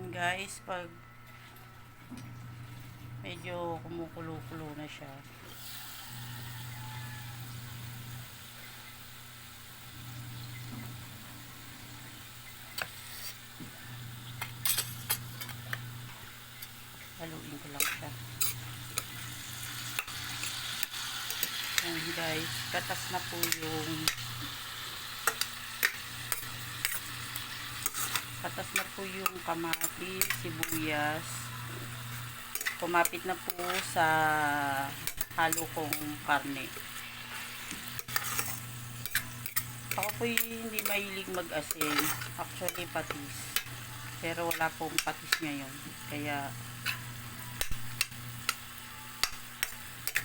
Yan guys, pag medyo kumukulo-kulo na siya. Haluin ko lang siya. Yan guys, katas na po yung katas na po yung kamatis, sibuyas. Kumapit na po sa halo kong karne. Ako po hindi mahilig mag-asin. Actually, patis. Pero wala pong patis ngayon. Kaya,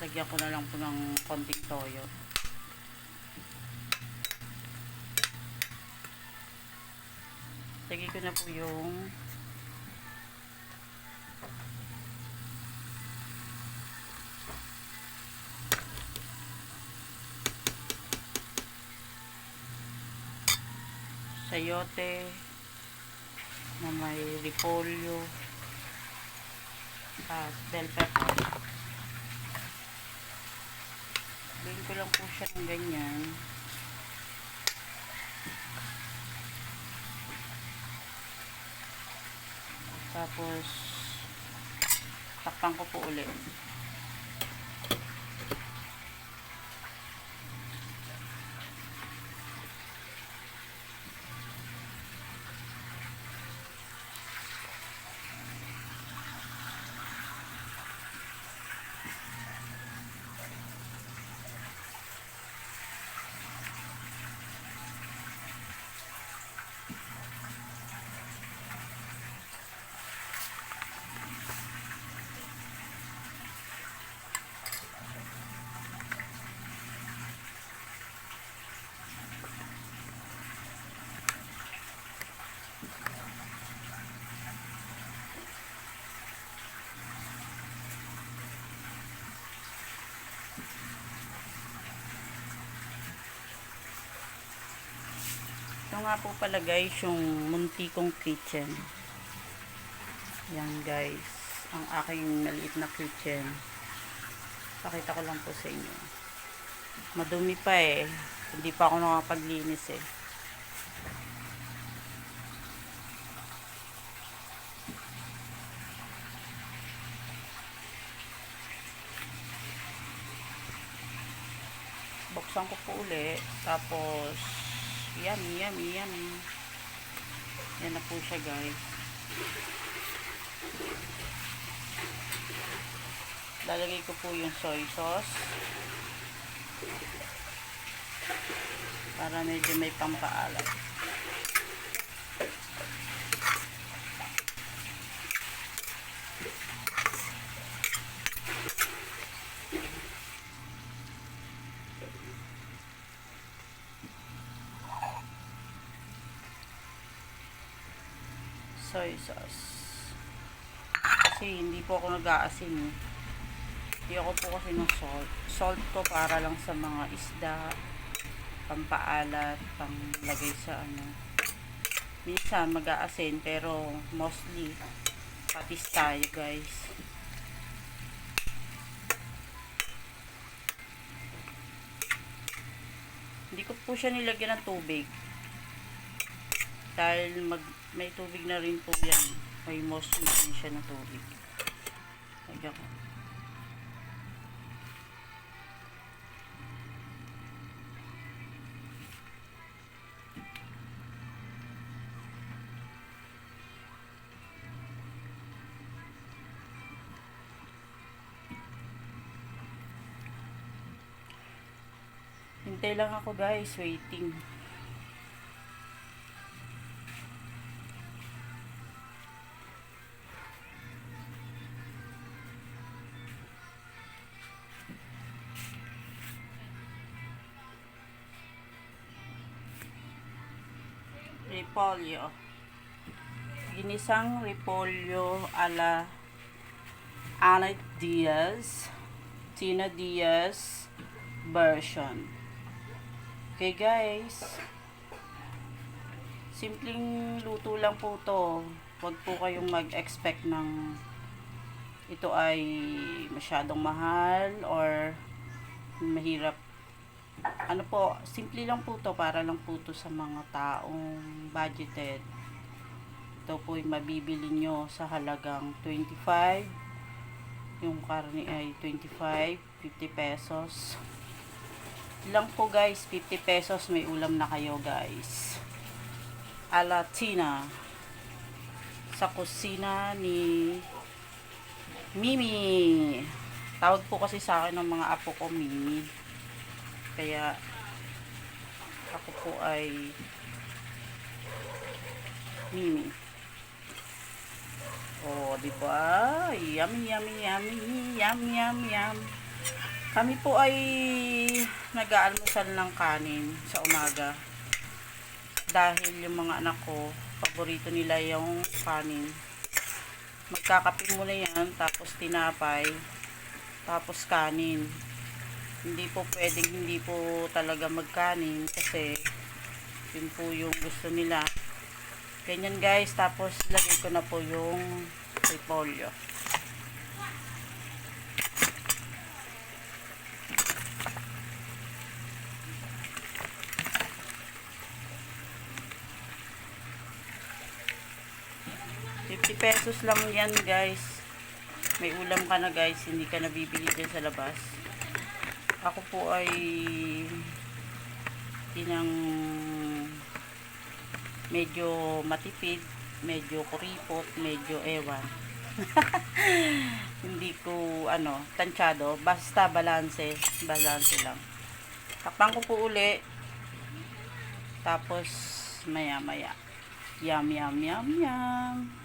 lagyan ko na lang po ng konting toyo. Lagay ko na po yung sayote na may repolyo at bell pepper. Lagyan ko lang po siya ng ganyan. Tapos, takpan ko po ulit. Ito nga po pala guys, yung munti kong kitchen. Yan guys, ang aking maliit na kitchen. Pakita ko lang po sa inyo. Madumi pa eh. Hindi pa ako nakapaglinis eh. Buksan ko po uli. Tapos, yummy, yummy, yummy. Yan na po siya guys. Lalagay ko po yung soy sauce. Para medyo may pampaalat. Soy sauce. Kasi hindi po ako nag-aasin eh. Hindi ako po kasi ng salt. Salt ko para lang sa mga isda, pampaalat, panglagay sa ano. Minsan mag-aasin pero mostly patis tayo guys. Hindi ko po siya nilagyan ng tubig. Dahil mag, may tubig na rin po yan. May mostly na rin siya ng tubig. Lagyan ko. Hintay lang ako guys, waiting. Repolyo. Ginisang repolyo ala Ana Diaz, Tina Diaz version. Okay guys. Simpleng luto lang po to. Huwag po kayong mag-expect ng ito ay masyadong mahal or mahirap. Ano po, simple lang po to para lang po to sa mga taong budgeted. Ito po yung mabibili nyo sa halagang 25. Yung karne ay 25, 50 pesos. Lang po guys, 50 pesos may ulam na kayo guys. Alatina sa kusina ni Mimi. Tawag po kasi sa akin ng mga apo ko Mimi. Kaya ako po ay Mimi. Oh, di ba? Yummy, yummy, yummy, yum, yum, yum. Kami po ay nag-aalmusal ng kanin sa umaga. Dahil yung mga anak ko, paborito nila yung kanin. Magkakape muna yan, tapos tinapay, tapos kanin. Hindi po pwedeng hindi po talaga magkanin kasi yun po yung gusto nila. Ganyan guys, tapos lagay ko na po yung repolyo. $50 pesos lang yan guys. May ulam ka na guys, hindi ka nabibili dyan sa labas. Ako po ay tinang medyo matipid, medyo kuripot, medyo ewan. Hindi ko ano, tansyado, basta balanse, balanse lang. Takpan ko po uli. Tapos maya maya. Yum yum yum yum.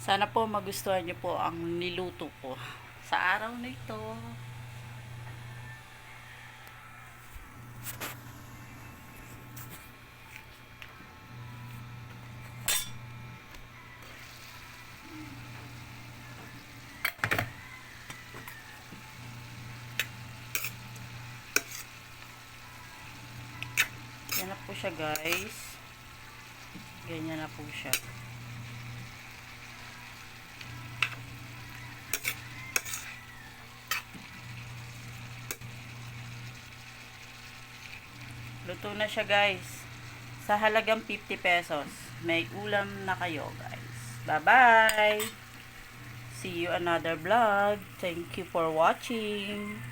Sana po magustuhan niyo po ang niluto ko sa araw na ito. Yan na po siya guys. Ganyan na po siya. Luto na siya guys. Sa halagang 50 pesos. May ulam na kayo guys. Bye bye! See you another vlog. Thank you for watching.